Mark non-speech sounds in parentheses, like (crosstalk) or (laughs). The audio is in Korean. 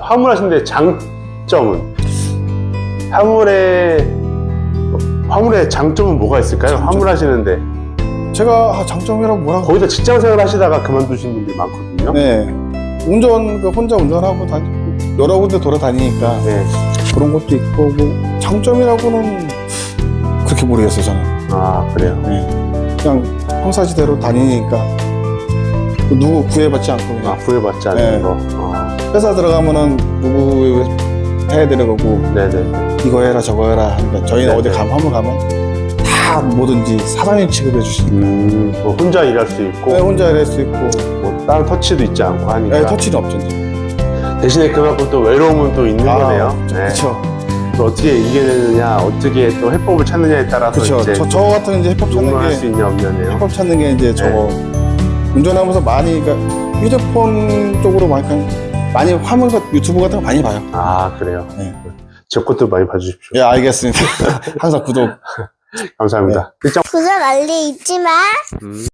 화물 하시는데 장점은 화물의 화물의 장점은 뭐가 있을까요? 장점. 화물 하시는데 제가 아, 장점이라고 뭐라고 거기다 직장 생활 하시다가 그만두신 분들이 많거든요. 네 운전 그 혼자 운전하고 다니고 여러 군데 돌아다니니까 네. 그런 것도 있고 뭐 장점이라고는 그렇게 모르겠어요 저는 아 그래요. 네. 그냥 평사지대로 다니니까 누구 구애받지 않고 아 그냥 구애받지 않는 네. 거. 아, 회사 들어가면은 누구 해야 되는 거고 네네. 이거 해라 저거 해라 하니까 저희는 네, 어디 네. 가면 화물 가면 다 뭐든지 사장님 취급해 주시니까 음, 뭐 혼자 일할 수 있고 네, 혼자 일할 수 있고 뭐 다른 터치도 있지 않고 하니까 네, 터치는 없죠 이제. 대신에 그만큼 또 외로움은 또 있는 거네요. 네. 그렇죠 또 어떻게 이겨내느냐, 어떻게 또 해법을 찾느냐에 따라서 그렇죠 이제 저, 저 같은 이제 해법 찾는 응원할 게수 있냐 없냐네요. 해법 찾는 게 이제 저거 운전하면서 많이 그러니까 휴대폰 쪽으로 많이 그냥 많이 화물 같- 유튜브 같은 거 많이 봐요. 아 그래요. 네. 제 것도 많이 봐주십시오. 예 알겠습니다. (laughs) 항상 구독. (laughs) 감사합니다. 일정 구독 알림 잊지 마. 음.